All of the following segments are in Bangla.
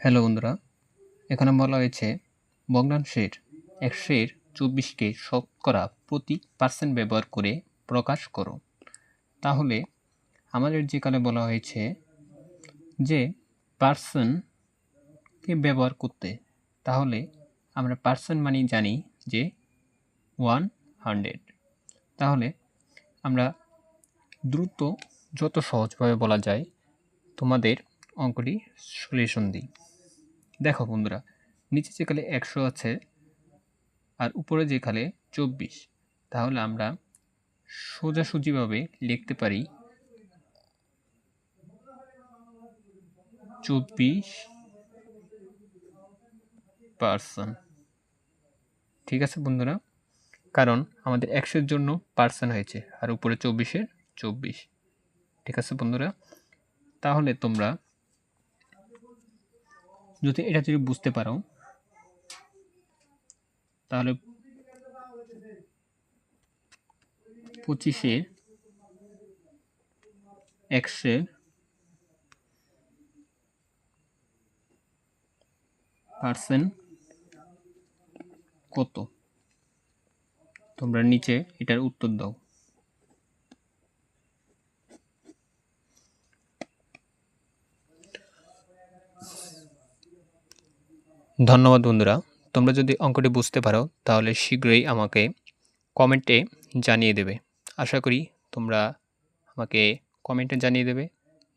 হ্যালো বন্ধুরা, এখানে বলা হয়েছে ভগ্নাংশের একশের চব্বিশকে শতকরা প্রতি পার্সেন্ট ব্যবহার করে প্রকাশ করো। তাহলে, আমাদের যেখানে বলা হয়েছে যে পার্সেন্টকে ব্যবহার করতে, তাহলে আমরা পার্সেন্ট মানেই জানি যে ওয়ান হান্ড্রেড তাহলে, আমরা দ্রুত, যত সহজভাবে বলা যায়, তোমাদের অঙ্কটি সলিউশন দিই। দেখো বন্ধুরা, নিচে যেখানে একশো আছে আর উপরে যেখানে চব্বিশ, তাহলে আমরা সোজাসুজিভাবে লিখতে পারি চব্বিশ পার্সেন্ট ঠিক আছে বন্ধুরা? কারণ আমাদের একশোর জন্য পার্সেন্ট হয়েছে আর উপরে চব্বিশের চব্বিশ। ঠিক আছে বন্ধুরা? তাহলে তোমরা যদি এটা যদি বুঝতে পারো, তাহলে পঁচিশে একশো পার্সেন্ট কত? তোমরা নিচে এটার উত্তর দাও। ধন্যবাদ বন্ধুরা। তোমরা যদি অঙ্কটি বুঝতে পারো, তাহলে শীঘ্রই আমাকে কমেন্টে জানিয়ে দেবে। আশা করি তোমরা আমাকে কমেন্টে জানিয়ে দেবে।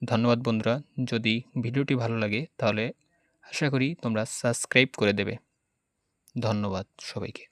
ধন্যবাদ বন্ধুরা। যদি ভিডিওটি ভালো লাগে, তাহলে আশা করি তোমরা সাবস্ক্রাইব করে দেবে। ধন্যবাদ সবাইকে।